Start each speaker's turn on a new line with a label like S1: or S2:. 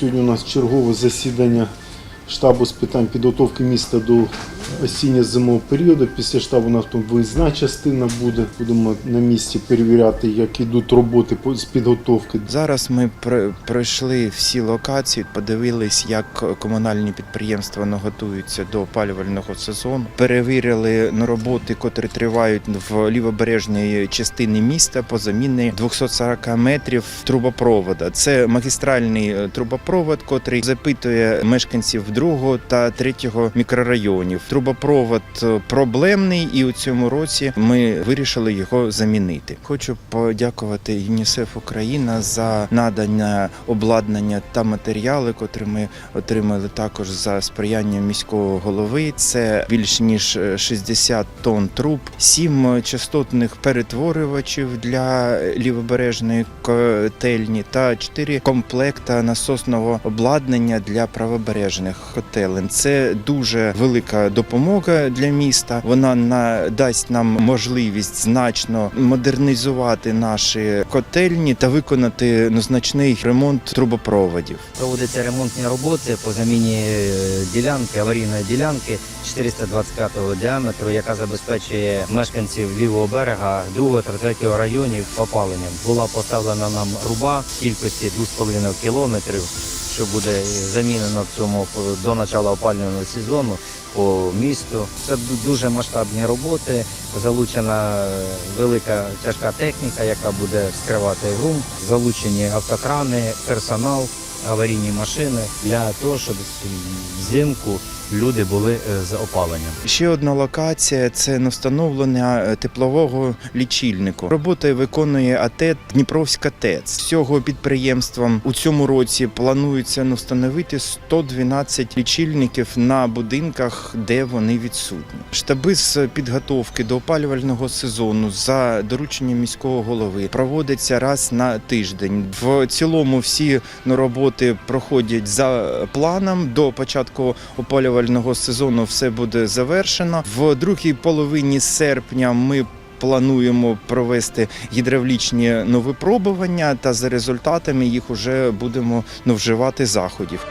S1: Сьогодні у нас чергове засідання штабу з питань підготовки міста до осінньо-зимового періоду. Після штабу у нас виїзна частина буде. Будемо на місці перевіряти, як ідуть роботи з підготовки.
S2: Зараз ми пр- пройшли всі локації, подивились, як комунальні підприємства наготуються до опалювального сезону. Перевірили на роботи, котрі тривають в лівобережній частині міста по заміні 240 метрів трубопровода. Це магістральний е, трубопровод, котрий запитує мешканців другого та третього мікрорайонів. Трубопровод е, проблемний, і у цьому році ми вирішили його замінити. Хочу подякувати ЮНІСЕФ Україна за надання обладнання та матеріали, котрі ми отримали також за сприяння міського голови. Це більш ніж е, 60 тонн труб, 7 частотних перетворювачів для лівобережної котельні та 4 комплекта насосного обладнання для правобережних котелень. Це дуже велика допомога для міста. Вона надасть нам можливість значно модернізувати наші котельні та виконати ну, значний ремонт трубопроводів.
S3: Проводяться ремонтні роботи по заміні е, ділянки, аварійної ділянки 425 діаметру, яка забезпечує мешканців лівого берега, другого та третього районів опаленням. Була поставлена нам руба кількості 2,5 кілометрів, що буде замінено в цьому до початку опалювального сезону по місту. Це дуже масштабні роботи. Залучена е, велика тяжка техніка, яка буде вскривати грунт, залучені автокрани, персонал аварійні машини для того, щоб взимку люди були е, з опаленням.
S2: Ще одна локація це на встановлення е, теплового лічильнику. Роботи виконує АТЕТ Дніпровська ТЕЦ. Всього підприємством у цьому році планується ну, встановити 112 лічильників на будинках, де вони відсутні. Штаби з підготовки до опалювального сезону за дорученням міського голови проводяться раз на тиждень. В цілому всі ну, роботи проходять за планом. До початку опалювального сезону все буде завершено. В другій половині серпня ми плануємо провести гідравлічні новипробування, та за результатами їх уже будемо новживати заходів.